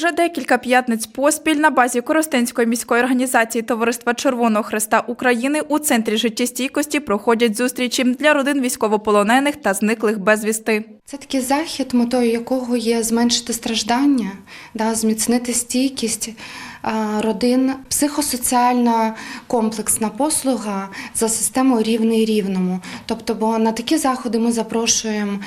Вже декілька п'ятниць поспіль на базі Коростенської міської організації Товариства Червоного Хреста України у центрі життєстійкості проходять зустрічі для родин військовополонених та зниклих безвісти. Це такий захід, метою якого є зменшити страждання, да, зміцнити стійкість родин, психосоціальна комплексна послуга за системою рівний рівному. Тобто, бо на такі заходи ми запрошуємо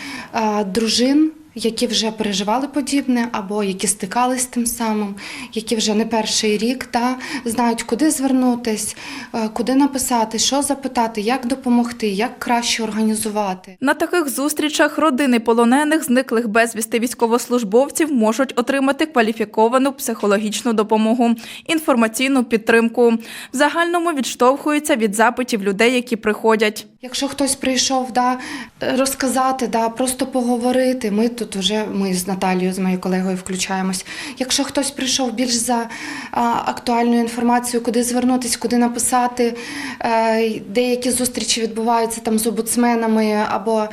дружин. Які вже переживали подібне, або які стикались з тим самим, які вже не перший рік та знають, куди звернутись, е, куди написати, що запитати, як допомогти, як краще організувати. На таких зустрічах родини полонених, зниклих безвісти військовослужбовців можуть отримати кваліфіковану психологічну допомогу, інформаційну підтримку. В загальному відштовхуються від запитів людей, які приходять. Якщо хтось прийшов да, розказати, да, просто поговорити, ми тут вже ми з Наталією, з моєю колегою включаємось. Якщо хтось прийшов більш за актуальною інформацією, куди звернутися, куди написати, е, деякі зустрічі відбуваються там з обуцменами або.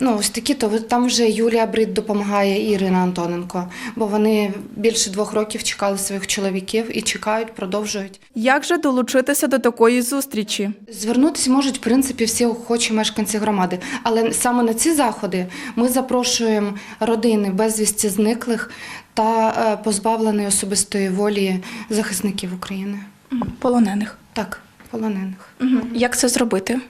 Ну, ось такі, то там вже Юлія Брид допомагає Ірина Антоненко, бо вони більше двох років чекали своїх чоловіків і чекають, продовжують. Як же долучитися до такої зустрічі? Звернутися можуть в принципі всі охочі мешканці громади, але саме на ці заходи ми запрошуємо родини безвісті зниклих та е, позбавленої особистої волі захисників України. Полонених. Так, полонених. Як це зробити?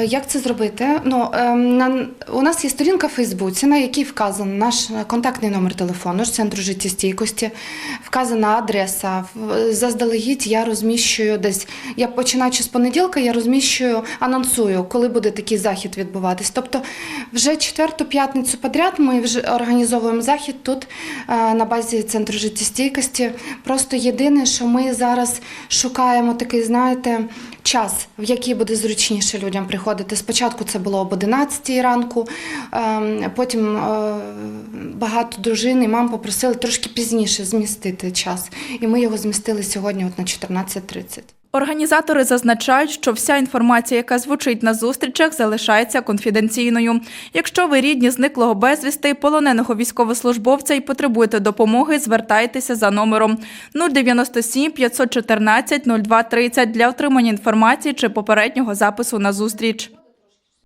Е, Як це зробити? Ну, ем, на, у нас є сторінка в Фейсбуці, на якій вказаний наш контактний номер телефону ж центру життєстійкості, вказана адреса. Заздалегідь я розміщую десь. Я починаючи з понеділка, я розміщую, анонсую, коли буде такий захід відбуватись. Тобто, вже четверту п'ятницю подряд ми вже організовуємо захід тут е, на базі центру життєстійкості. Просто єдине, що ми зараз шукаємо такий, знаєте, час, в який буде зручніше людям приходити. Спочатку це було об 11 ранку, ем, потім е, багато дружин і мам попросили трошки пізніше змістити час. І ми його змістили сьогодні от на 14.30. Організатори зазначають, що вся інформація, яка звучить на зустрічах, залишається конфіденційною. Якщо ви рідні зниклого безвісти, полоненого військовослужбовця і потребуєте допомоги, звертайтеся за номером 097 514 0230 для отримання інформації чи попереднього запису на зустріч.